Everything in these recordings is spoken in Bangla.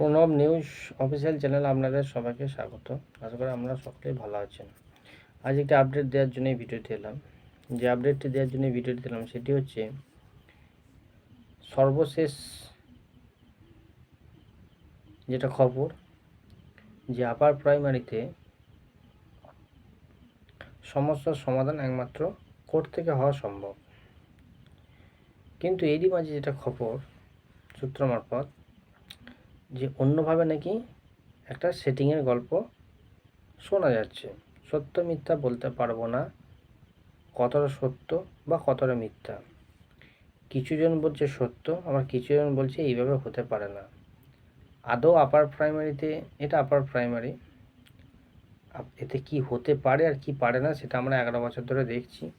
প্রণব নিউজ অফিসিয়াল চ্যানেল আপনাদের সবাইকে স্বাগত। আশা করি আপনারা সকলেই ভালো আছেন। আজ একটি আপডেট দেওয়ার জন্য এই ভিডিওটি এলাম। যে আপডেটটি দেওয়ার জন্য এই ভিডিওটি দিলাম সেটি হচ্ছে, সর্বশেষ যেটা খবর, যে আপার প্রাইমারিতে সমস্যার সমাধান একমাত্র কোর্ট থেকে হওয়া সম্ভব। কিন্তু এরই মাঝে যেটা খবর, সূত্র মারফত যে অন্যভাবে নাকি একটা সেটিংয়ের গল্প শোনা যাচ্ছে। সত্য, মিথ্যা বলতে পারব না। কতটা সত্য বা কতটা মিথ্যা? কিছুজন বলছে সত্য, আবার কিছুজন বলছে এইভাবে হতে পারে না। আদৌ আপার প্রাইমারিতে এটা আপার প্রাইমারি এতে কি হতে পারে আর কি পারে না সেটা আমরা এগারো বছর ধরে দেখছি।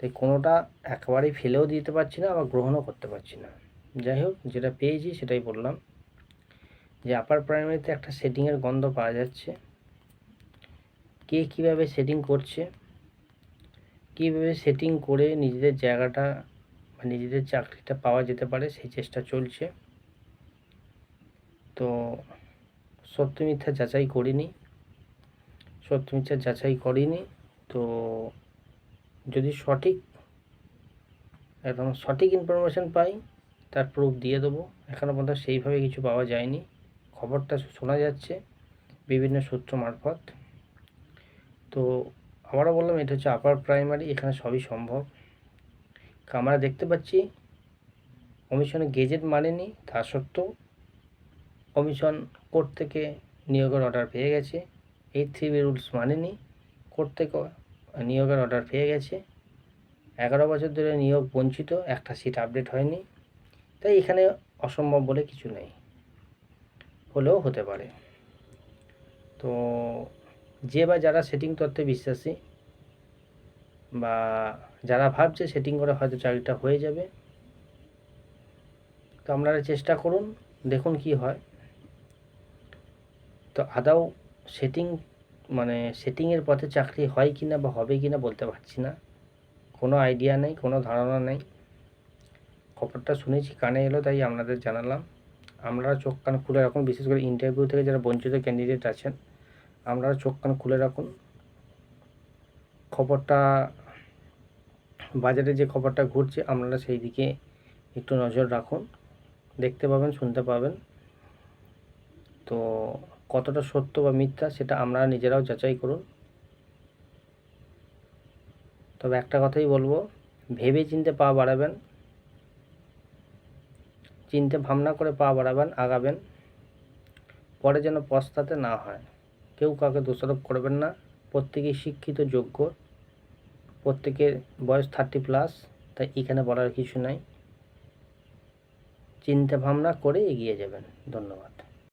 তাই কোনোটা একেবারেই ফেলেও দিতে পারছি না, আবার গ্রহণও করতে পারছি না। যাই হোক, যেটা পেয়েছি সেটাই বললাম। যে আপার প্রাইমারিতে একটা সেটিংয়ের গন্ধ পাওয়া যাচ্ছে। কে কীভাবে সেটিং করছে? কীভাবে সেটিং করে নিজেদের জায়গাটা বা নিজেদের চাকরিটা পাওয়া যেতে পারে সেই চেষ্টা চলছে। তো সত্য মিথ্যা যাচাই করিনি। সত্য মিথ্যা যাচাই করিনি। তো যদি সঠিক একদম সঠিক ইনফরমেশান পাই, তার প্রুফ দিয়ে দেবো। এখনও পর্যন্ত সেইভাবে কিছু পাওয়া যায়নি। খবরটা শোনা যাচ্ছে বিভিন্ন সূত্র মারফত। তো আবারও বললাম, এটা হচ্ছে আপার প্রাইমারি এখানে সবই সম্ভব। আমরা দেখতে পাচ্ছি কমিশনে গেজেট মানেনি, তা সত্ত্বেও কমিশন কোর্ট থেকে নিয়োগের অর্ডার পেয়ে গেছে। এই থ্রি বি রুলস মানেনি কোর্ট থেকে নিয়োগের অর্ডার পেয়ে গেছে। এগারো বছর ধরে নিয়োগ বঞ্চিত, একটা সিট আপডেট হয়নি। তাই এখানে অসম্ভব বলে কিছু নেই। হলেও হতে পারে। তো যে বা যারা সেটিং তত্ত্বে বিশ্বাসী বা যারা ভাবছে সেটিং করে হয়তো চাকরিটা হয়ে যাবে। তো আপনারা চেষ্টা করুন, দেখুন কি হয়। তো আদাও সেটিং মানে সেটিংয়ের পথে চাকরি হয় কি না বা হবে কি না বলতে পারছি না। কোনো আইডিয়া নেই, কোনো ধারণা নেই। খবরটা শুনেছি, কানে এলো, তাই আপনাদের জানালাম। আপনারা চোখ কান খুলে রাখুন, বিশেষ করে ইন্টারভিউ থেকে যারা বঞ্চিত ক্যান্ডিডেট আছেন আপনারা চোখ কান খুলে রাখুন। খবরটা, বাজারে যে খবরটা ঘুরছে, আপনারা সেই দিকে একটু নজর রাখুন। দেখতে পাবেন, শুনতে পাবেন। তো কতটা সত্য বা মিথ্যা সেটা আমরা নিজেরাও যাচাই করুন। তবে একটা কথাই বলব ভেবে চিনতে পা বাড়াবেন চিনতে ভাবনা করে পা বাড়াবেন, আগাবেন। পরে যেন পস্তাতে না হয়। কেউ কাউকে দোষারোপ করবেন না। প্রত্যেকেই শিক্ষিত, যোগ্য। প্রত্যেকের বয়স থার্টি প্লাস তাই এখানে বলার কিছু নাই। চিন্তা ভাবনা করে এগিয়ে যাবেন। ধন্যবাদ।